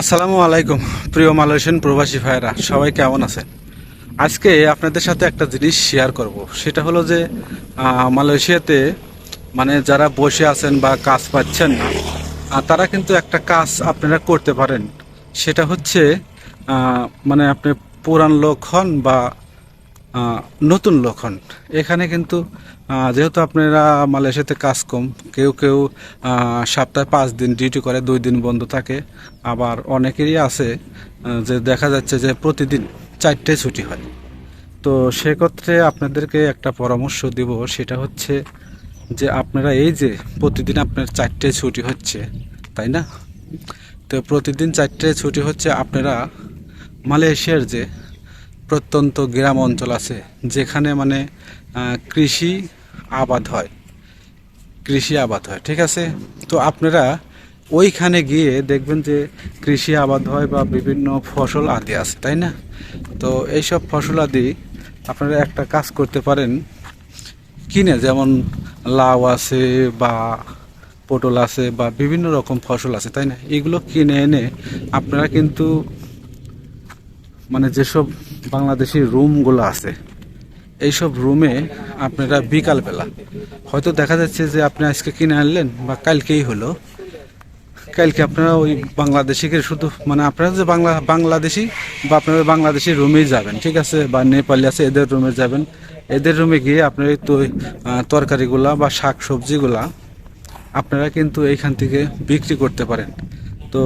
আসসালামু আলাইকুম, প্রিয় মালয়েশিয়ান প্রবাসী ভাইরা সবাই কেমন আছেন? আজকে আপনাদের সাথে একটা জিনিস শেয়ার করব, সেটা হলো যে মালয়েশিয়াতে মানে যারা বসে আছেন বা কাজ পাচ্ছেন না তারা কিন্তু একটা কাজ আপনারা করতে পারেন, সেটা হচ্ছে মানে আপনি পুরান লোক হন বা নতুন লক্ষণ। এখানে কিন্তু যেহেতু আপনারা মালয়েশিয়াতে কাজ কম, কেউ কেউ সপ্তাহে পাঁচ দিন ডিউটি করে, দুই দিন বন্ধ থাকে। আবার অনেকেরই আছে যে দেখা যাচ্ছে যে প্রতিদিন চারটে ছুটি হয়। তো সেক্ষেত্রে আপনাদেরকে একটা পরামর্শ দিব, সেটা হচ্ছে যে আপনারা এই যে প্রতিদিন আপনার চারটে ছুটি হচ্ছে, তাই না? তো প্রতিদিন চারটে ছুটি হচ্ছে আপনারা মালয়েশিয়ার যে প্রত্যন্ত গ্রাম অঞ্চল আছে, যেখানে মানে কৃষি আবাদ হয়। কৃষি আবাদ হয়, ঠিক আছে? তো আপনারা ওইখানে গিয়ে দেখবেন যে কৃষি আবাদ হয় বা বিভিন্ন ফসল আদি আছে, তাই না? তো এইসব ফসল আদি আপনারা একটা কাজ করতে পারেন। কিনে যেমন লাউ আছে বা পটল আছে বা বিভিন্ন রকম ফসল আছে, তাই না? এগুলো কিনে এনে আপনারা কিন্তু মানে যেসব বাংলাদেশি রুমগুলো আছে। এইসব রুমে আপনারা বিকালবেলা, হয়তো দেখা যাচ্ছে যে আপনি আজকে কিনে আনলেন বা কালকেই হলো। কালকে আপনারা ওই বাংলাদেশিকে শুধু মানে আপনারা যে বাংলা, বাংলাদেশি বা আপনারা বাংলাদেশি রুমেই যাবেন, ঠিক আছে? বা নেপালি আছে, এদের রুমে যাবেন। এদের রুমে গিয়ে আপনারা তো তরকারিগুলা বা শাক সবজিগুলা আপনারা কিন্তু এইখান থেকে বিক্রি করতে পারেন। তো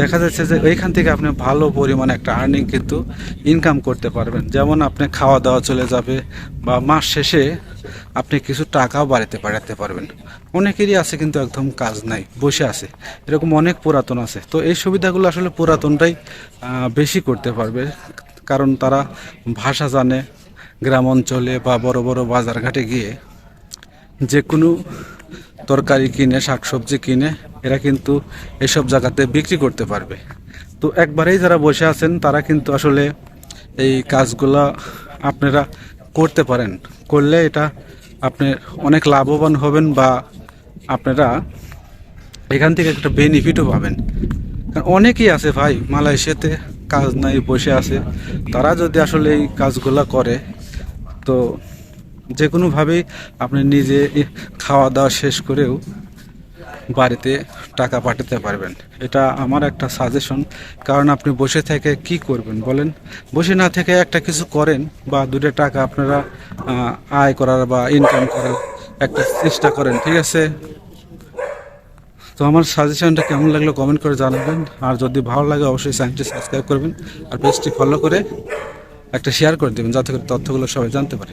দেখা যাচ্ছে যে এইখান থেকে আপনি ভালো পরিমাণে একটা আর্নিং কিন্তু ইনকাম করতে পারবেন। যেমন আপনি খাওয়া দাওয়া চলে যাবে বা মাস শেষে আপনি কিছু টাকাও বাড়িতে পাঠাতে পারবেন। অনেকেরই আছে কিন্তু একদম কাজ নাই, বসে আছে। এরকম অনেক পুরাতন আছে। তো এই সুবিধাগুলো আসলে পুরাতনটাই বেশি করতে পারবে। কারণ তারা ভাষা জানে, গ্রাম অঞ্চলে বা বড় বড় বাজারঘাটে গিয়ে যে কোনো তরকারি কিনে, শাকসবজি কিনে, এরা কিন্তু এসব জায়গাতে বিক্রি করতে পারবে। তো একবারেই যারা বসে আছেন, তারা কিন্তু আসলে এই কাজগুলা আপনারা করতে পারেন। করলে এটা আপনি অনেক লাভবান হবেন বা আপনারা এখান থেকে একটা বেনিফিটও পাবেন। কারণ অনেকেই আছে ভাই, মালয়েশিয়াতে কাজ নাই, বসে আছে। তারা যদি আসলে এই কাজগুলো করে, তো যে কোনোভাবেই আপনি নিজে খাওয়া দাওয়া শেষ করেও বাড়িতে টাকা পাঠাতে পারবেন। এটা আমার একটা সাজেশন কারণ আপনি বসে থেকে কি করবেন বলেন? বসে না থেকে একটা কিছু করেন বা দুটো টাকা আপনারা আয় করার বা ইনকাম করার একটা চেষ্টা করেন, ঠিক আছে? তো আমার সাজেশনটা কেমন লাগল কমেন্ট করে জানাবেন। আর যদি ভালো লাগে অবশ্যই চ্যানেলটি সাবস্ক্রাইব করবেন। আর পেজটি ফলো করে একটা শেয়ার করে দেবেন, যাতে করে তথ্যগুলো সবাই জানতে পারে।